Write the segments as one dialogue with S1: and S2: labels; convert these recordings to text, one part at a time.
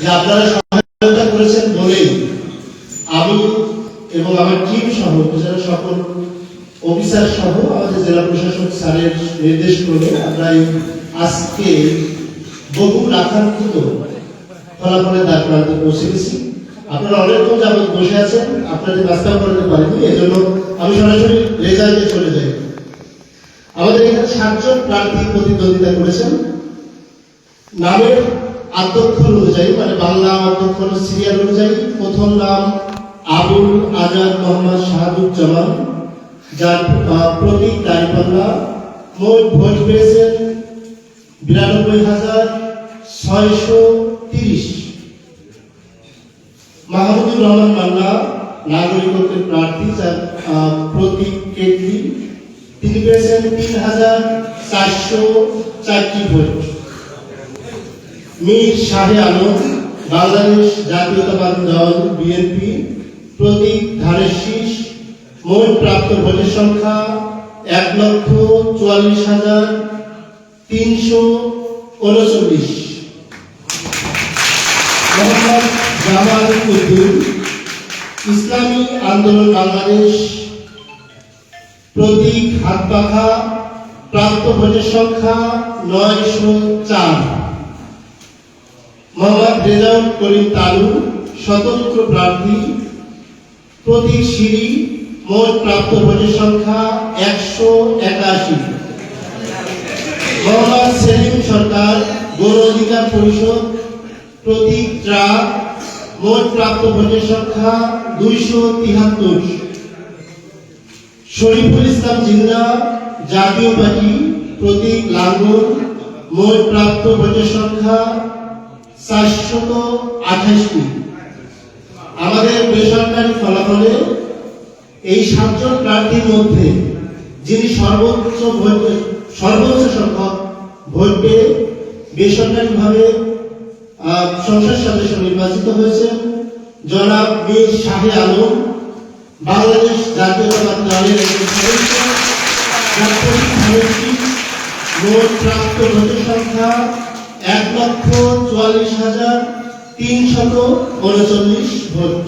S1: যে আপনারা সহায়তা করেছেন বলেই আমি এবং আমার টিম সহ যারা সকল অফিসার সহ আমাদের জেলা প্রশাসক স্যারের নির্দেশ করে আমরা আজকে বহু আকাঙ্ক্ষিত ফলাফলের দ্বার প্রান্তে পৌঁছে গেছি। আপনারা অনেকক্ষণ যাবত বসে আছেন, আপনাদের নাস্তা করতে পারেনি, এজন্য আমি সরাসরি রেজাল্টে চলে যাই। আমাদের এখানে সাতজন প্রার্থী প্রতিদ্বন্দ্বিতা করেছেন। নামের আদ্যক্ষর অনুযায়ী মানে বাংলা আদ্যক্ষর সিরিয়াল অনুযায়ী, প্রথম নাম আবুল আজাদ মোহাম্মদ শাহাদুজ্জামান, যার প্রতীক দাঁড়িপাল্লা মোট ভোট পেয়েছেন বিরানব্বই হাজার ছয়শো তিরিশ। মাহমুদুর রহমান মান্না, নাগরিকত্বের প্রার্থী, যার প্রতীক কেটলি তিনি পেয়েছেন তিন হাজার চারশো চারটি ভোট। মীর শাহে আলম, বাংলাদেশ জাতীয়তাবাদী দল বিএনপি প্রতীক ধানের শীষ মোট প্রাপ্ত ভোটের সংখ্যা এক লক্ষ চুয়াল্লিশ হাজার তিনশো উনচল্লিশ। মোহাম্মদ জামাল উদ্দিন, ইসলামী আন্দোলন বাংলাদেশ, প্রতীক হাত পাখা প্রাপ্ত ভোটের সংখ্যা নয়শো চার। মোহাম্মদ রেজাউল করিম তালু, স্বতন্ত্র প্রার্থী। প্রতীক সিঁড়ি মোট প্রাপ্ত ভোটের সংখ্যা একশো একাশি। মোহাম্মদ সেলিম সরকার, গণ অধিকার পরিষদ। প্রতীক ট্রাক মোট প্রাপ্ত ভোটের সংখ্যা দুইশো তিহাত্তর। শরীফুল ইসলাম জিন্দা, জাতীয় পার্টি প্রতীক লাঙ্গল। মোট প্রাপ্ত ভোটের সংখ্যা চারশত আঠাশটি। আমাদের বেসরকারি ফলাফলে এই সাতজন প্রার্থীর মধ্যে যিনি সর্বোচ্চ ভোট, সর্বোচ্চ সংখ্যক ভোট পেয়ে বেসরকারিভাবে সংসদ সদস্য নির্বাচিত হয়েছেন জনাব মীর শাহে আলম, বাংলাদেশ জাতীয়তাবাদী দলের একজন সদস্য মোট প্রাপ্ত ভোটের সংখ্যা এক লক্ষ চুয়াল্লিশ হাজার তিনশত উনচল্লিশ ভোট।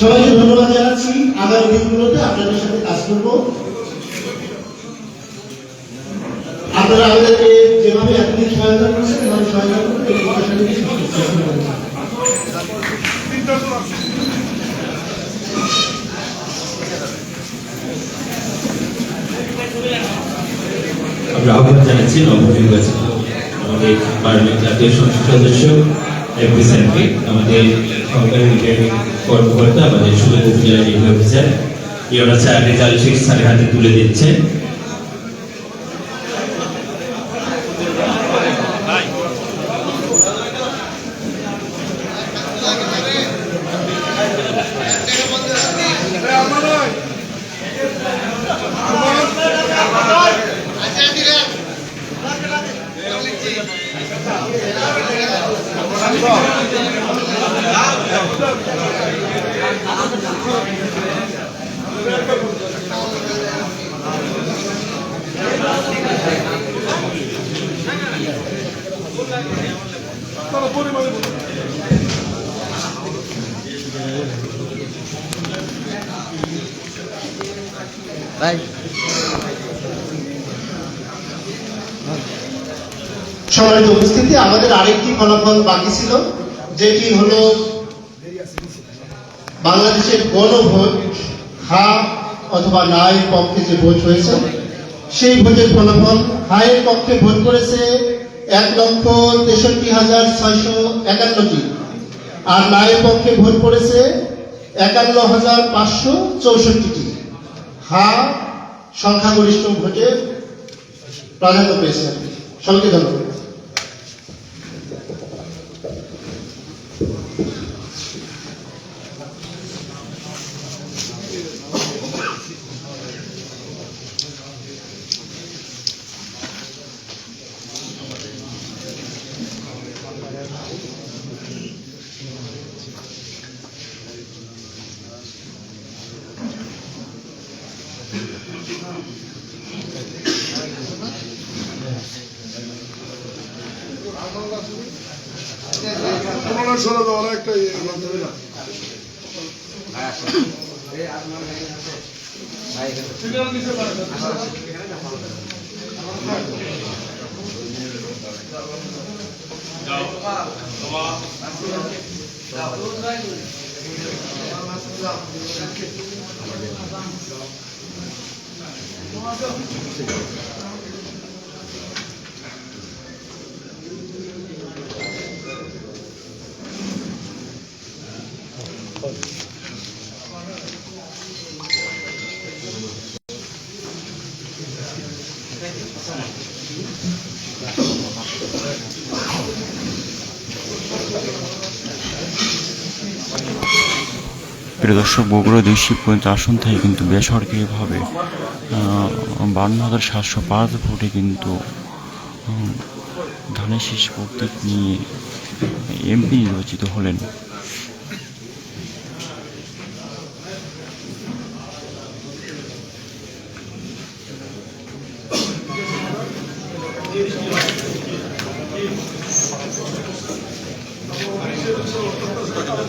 S1: সবাইকে ধন্যবাদ জানাচ্ছি। আগামী দিনগুলোতে আপনাদের সাথে কাজ করব। আপনারা আমাদেরকে যেভাবে এতদিন সহায়তা করছেন, এভাবে সহায়তা করবেন
S2: আমরা আহ্বান জানাচ্ছি নবনির্বাচিত আমাদের পার্লামেন্ট জাতীয় সংসদ সদস্য রিপ্রেজেন্টেটিভ আমাদের সরকারি রিটার্নিং কর্মকর্তা, আমাদের সুযোগ উপজেলা নির্বাহী অফিসার। ইয়না স্যার রেজাল্ট শেখ স্যারের হাতে তুলে দিচ্ছেন
S1: সম্মানিত উপস্থিতি। আমাদের আরেকটি ফলাফল বাকি ছিল যেটি হলো বাংলাদেশের গণভোট হা অথবা নাই পক্ষে যে ভোট হয়েছে, সেই ভোটের ফলাফল হায়ের পক্ষে ভোট করেছে এক লক্ষ তেষট্টি হাজার ছয়শো একান্নটি। আর নায়ের পক্ষে ভোট করেছে একান্ন হাজার পাঁচশো চৌষট্টিটি। হা সংখ্যাগরিষ্ঠ ভোটে প্রাধান্য পেয়েছে। ধন্যবাদ।
S3: পুরোনো সরে ইয়ে লাগবে না
S4: প্রিয় দর্শক, বগুড়া দুই শিবগঞ্জ আসন থেকে কিন্তু বেসরকারিভাবে বান্ন হাজার সাতশো পাঁচ ভোটে কিন্তু ধানের শীষ প্রতীক নিয়ে এমপি নির্বাচিত হলেন।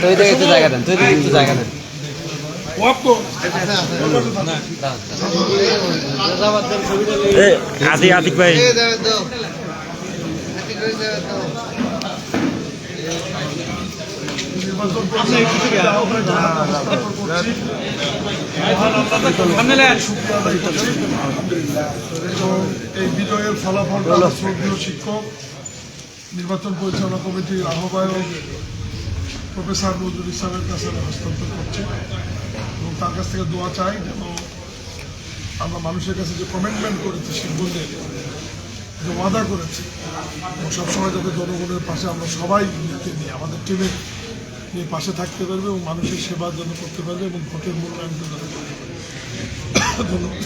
S5: তুই দেখে একটু জায়গা দেন তুই দেখে একটু জায়গা দেন।
S4: আদি আদিক ভাই।
S3: এই বিজয়ের ফলাফলটা শ্রদ্ধীয় শিক্ষক নির্বাচন পরিচালনা কমিটির আহ্বায়ক প্রফেসর নজরুল ইসলামের কাছে হস্তান্তর করছে এবং তার কাছ থেকে দোয়া চাই যেন আমরা মানুষের কাছে যে কমিটমেন্ট করেছি শিববন্দের যে ওয়াদা করেছি, এবং সবসময় যাতে জনগণের পাশে আমরা সবাই নিজেকে নিয়ে, আমাদের টিমে নিয়ে পাশে থাকতে পারবে এবং মানুষের সেবার জন্য করতে পারবে এবং ভোটের মূল্যায়ন যেন করতে পারবে। ধন্যবাদ।